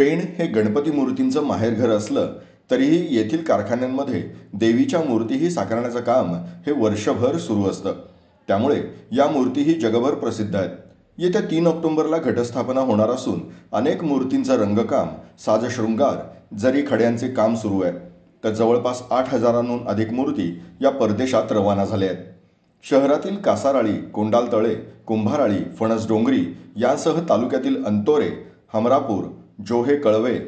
पेण हे गणपती मूर्तींचं माहेरघर असलं तरीही येथील कारखान्यांमध्ये देवीच्या मूर्तीही साकारण्याचं काम हे वर्षभर सुरू असतं. त्यामुळे या मूर्तीही जगभर प्रसिद्ध आहेत. येत्या तीन ऑक्टोबरला घटस्थापना होणार असून अनेक मूर्तींचं रंगकाम साजशृंगार जरी खड्यांचे काम सुरू आहे तर जवळपास आठ हजारांहून अधिक मूर्ती या परदेशात रवाना झाल्या आहेत. शहरातील कासाराळी कोंडालतळे कुंभाराळी फणसडोंगरी यासह तालुक्यातील अंतोरे हमरापूर जोहे कळवे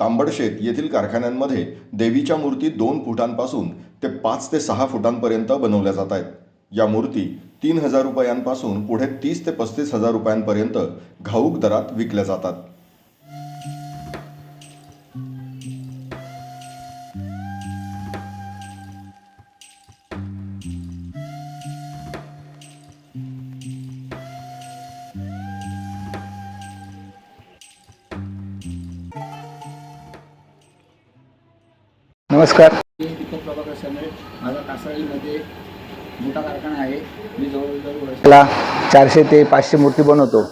तांबडशेत येथील कारखान्यांमध्ये देवीच्या मूर्ती दोन फुटांपासून ते पाच ते सहा फुटांपर्यंत बनवल्या जात आहेत. या मूर्ती तीन हजार रुपयांपासून पुढे तीस ते पस्तीस हजार रुपयांपर्यंत घाऊक दरात विकल्या जातात. नमस्कार. मी दीपक प्रभाकर समेळ माझा कासाळीमध्ये मोठा कारखाना आहे. मी जवळजवळ वर्ष मला चारशे ते पाचशे मूर्ती बनवतो.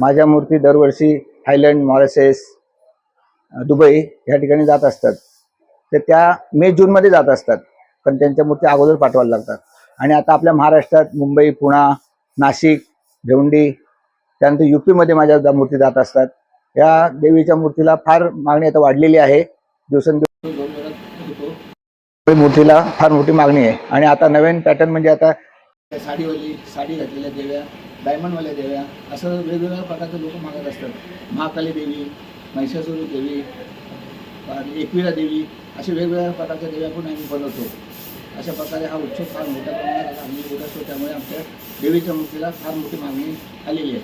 माझ्या मूर्ती दरवर्षी थायलंड मॉरिशस दुबई ह्या ठिकाणी जात असतात. तर त्या मे जूनमध्ये जात असतात. पण त्यांच्या मूर्ती अगोदर पाठवायला लागतात. आणि आता आपल्या महाराष्ट्रात मुंबई पुणा नाशिक भेवंडी त्यानंतर यू पीमध्ये माझ्या मूर्ती जात असतात. या देवीच्या मूर्तीला फार मागणी आता वाढलेली आहे. दिवसेंदिवस मूर्तीला फार मोठी मागणी आहे. आणि आता नवीन पॅटर्न म्हणजे आता साडीवाली साडी घातलेल्या देव्या डायमंडवाल्या देव्या असं वेगवेगळ्या प्रकारचे लोक मागत असतात. महाकाली देवी महिषासुरी देवी आणि एकविरा देवी अशा वेगवेगळ्या प्रकारच्या देव्या पण आम्ही बनवतो. अशा प्रकारे हा उत्सव फार मोठ्या प्रमाणात आम्ही होत असतो. त्यामुळे आमच्या देवीच्या मूर्तीला फार मोठी मागणी आलेली आहे.